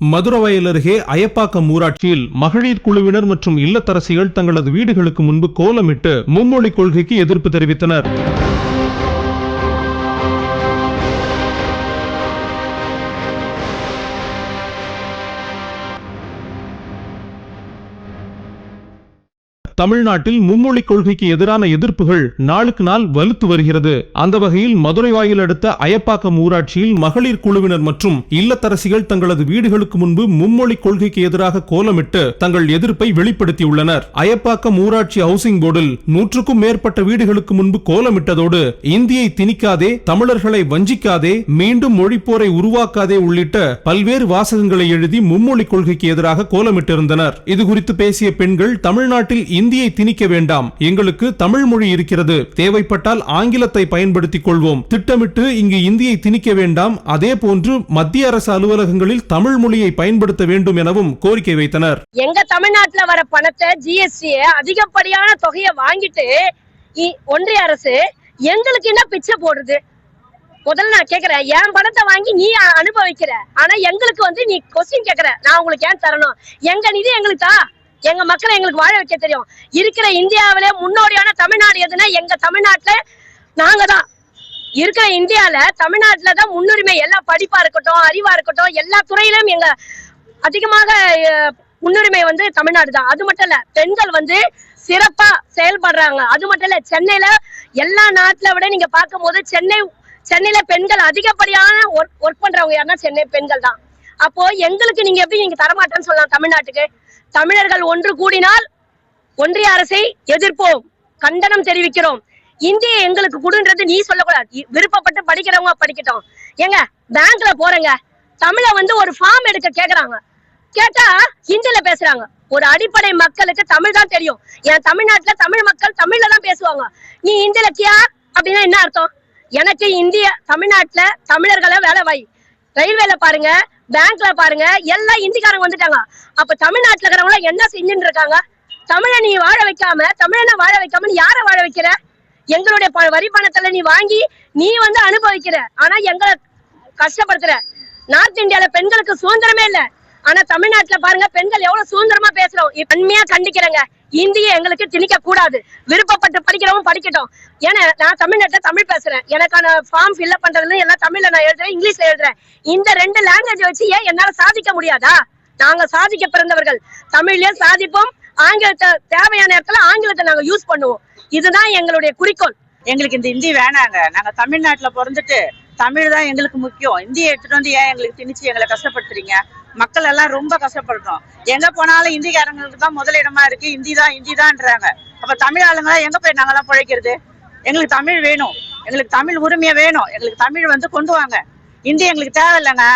மதுரவயல் அருகே அயப்பாக்கம் ஊராட்சியில் மகளிர் குழுவினர் மற்றும் இல்லத்தரசிகள் தங்களது வீடுகளுக்கு முன்பு கோலமிட்டு மும்மொழி கொள்கைக்கு எதிர்ப்பு தெரிவித்தனர். தமிழ்நாட்டில் மும்மொழி கொள்கைக்கு எதிரான எதிர்ப்புகள் நாளுக்கு நாள் வலுத்து வருகிறது. அந்த வகையில் மதுரை வாயில் அடுத்த அயப்பாக்கம் ஊராட்சியில் மகளிர் குழுவினர் மற்றும் இல்லத்தரசிகள் தங்களது வீடுகளுக்கு முன்பு மும்மொழி கொள்கைக்கு எதிராக கோலமிட்டு தங்கள் எதிர்ப்பை வெளிப்படுத்தியுள்ளனர். அயப்பாக்கம் ஊராட்சி ஹவுசிங் போர்டில் நூற்றுக்கும் மேற்பட்ட வீடுகளுக்கு முன்பு கோலமிட்டதோடு இந்தியை திணிக்காதே தமிழர்களை வஞ்சிக்காதே மீண்டும் மொழிப்போரை உருவாக்காதே உள்ளிட்ட பல்வேறு வாசகங்களை எழுதி மும்மொழி கொள்கைக்கு எதிராக கோலமிட்டிருந்தனர். இது குறித்து பேசிய பெண்கள் தமிழ்நாட்டில் இந்தியை திணிக்க வேண்டாம். எங்களுக்கு தமிழ் மொழி இருக்கிறது. தேவைப்பட்டால் ஆங்கிலத்தை பயன்படுத்திக் கொள்வோம். திட்டமிட்டு இங்கு இந்தியை திணிக்க வேண்டாம். அதே போன்று மத்திய அரசு அலுவலகங்களில் தமிழ் மொழியை பயன்படுத்த வேண்டும் எனவும் கோரிக்கை வைத்தனர். எங்க தமிழ்நாட்டுல வர பணத்தை ஜிஎஸ்டி அதிகப்படியான தொகையை வாங்கிட்டு இ- ஒன்றிய அரசு எங்களுக்கு என்ன பிச்சை போடுறது? முதல்ல நான் கேக்குறேன். என் பணத்தை வாங்கி நீ அனுபவிக்கிற. ஆனா எங்களுக்கு வந்து நீ கொஸ்டின் கேக்குற. நான் உங்களுக்கு ஏன் தரணும்? எங்க நிதி எங்களுக்கு தான் எங்க மக்களை எங்களுக்கு வாழ வைக்க தெரியும். இருக்கிற இந்தியாவிலே முன்னோடியான தமிழ்நாடு எதுனா எங்க தமிழ்நாட்டுல நாங்க தான். இருக்கிற இந்தியால தமிழ்நாட்டுல தான் முன்னுரிமை எல்லா படிப்பா இருக்கட்டும் அறிவா இருக்கட்டும் எல்லா துறையிலும் எங்க அதிகமாக முன்னுரிமை வந்து தமிழ்நாடு தான். அது மட்டும் இல்ல பெண்கள் வந்து சிறப்பா செயல்படுறாங்க. அது மட்டும் இல்ல சென்னையில எல்லா நாட்டுல விட நீங்க பார்க்கும்போது சென்னை சென்னையில பெண்கள் அதிகப்படியான ஒர்க் ஒர்க் பண்றவங்க யாருன்னா சென்னை பெண்கள் தான். அப்போ எங்களுக்கு நீங்க எப்படி நீங்க தரமாட்டேன்னு சொல்லலாம் தமிழ்நாட்டுக்கு? தமிழர்கள் ஒன்று கூடினால் ஒன்றிய அரசை எதிர்ப்போம் கண்டனம் தெரிவிக்கிறோம். இந்திய எங்களுக்கு கொடுன்றது நீ சொல்லக்கூடாது. விருப்பப்பட்டு படிக்கிறவங்க படிக்கட்டும். ஏங்க பேங்க்ல போறேங்க. தமிழ வந்து ஒரு ஃபார்ம் எடுக்க கேக்குறாங்க. கேட்டா ஹிந்தில பேசுறாங்க. ஒரு அடிப்படை மக்களுக்கு தமிழ் தான் தெரியும். என் தமிழ்நாட்டுல தமிழ் மக்கள் தமிழ்ல தான் பேசுவாங்க. நீ இந்தியில கியா? அப்படின்னா என்ன அர்த்தம்? எனக்கு இந்திய தமிழ்நாட்டுல தமிழர்களை வேலை வை ரயில்வேல பாருங்க பேங்க்ல பாருங்க எல்லாம் இந்திக்காரங்க வந்துட்டாங்க. அப்ப தமிழ்நாட்டுல இருக்கிறவங்க என்ன செஞ்சுட்டு இருக்காங்க? தமிழை நீ வாழ வைக்காம தமிழனை வாழ வைக்காம யார யாரை வாழ வைக்கிற? எங்களுடைய வரி பணத்துல நீ வாங்கி நீ வந்து அனுபவிக்கிற. ஆனா எங்களை கஷ்டப்படுத்துற. நார்த் இந்தியால பெண்களுக்கு சுதந்திரமே இல்ல. ஆனா தமிழ்நாட்டுல பாருங்க பெண்கள் எவ்வளவு சுதந்திரமா பேசுறோம். இப்ப கண்டிக்கிறேங்க. இந்திய எங்களுக்கு திணிக்க கூடாது. விருப்பப்பட்டு படிக்கிறவங்க படிக்கட்டும். ஏன்னா நான் தமிழ்நாட்டுல தமிழ் பேசுறேன். எனக்கான ஃபார்ம் ஃபில்அப் பண்றதுல எல்லாம் தமிழ்ல நான் எழுதுறேன் இங்கிலீஷ்ல எழுதுறேன். இந்த ரெண்டு லாங்குவேஜ் வச்சு ஏன் என்னால சாதிக்க முடியாதா? நாங்க சாதிக்க பிறந்தவர்கள். தமிழ்லயே சாதிப்போம் ஆங்கிலத்தை தேவையான இடத்துல ஆங்கிலத்தை நாங்க யூஸ் பண்ணுவோம். இதுதான் எங்களுடைய குறிக்கோள். எங்களுக்கு இந்த ஹிந்தி வேணாங்க. நாங்க தமிழ்நாட்டுல பிறந்துட்டு தமிழ் தான் எங்களுக்கு முக்கியம். இந்தியை எடுத்துட்டு வந்து ஏன் எங்களுக்கு திணிச்சு எங்களை கஷ்டப்படுத்துறீங்க? மக்கள் எல்லாம் ரொம்ப கஷ்டப்படுறோம் எங்க போனாலும் இந்திக்காரங்களுக்கு தான் முதலிடமா இருக்கு. ஹிந்தி தான் ஹிந்தி தான்ன்றாங்க. அப்ப தமிழ் ஆளுங்களா எங்க போய் நாங்கெல்லாம் பிழைக்கிறது? எங்களுக்கு தமிழ் வேணும். எங்களுக்கு தமிழ் உரிமையை வேணும். எங்களுக்கு தமிழ் வந்து கொண்டு வாங்க. ஹிந்தி எங்களுக்கு தேவையில்லைங்க.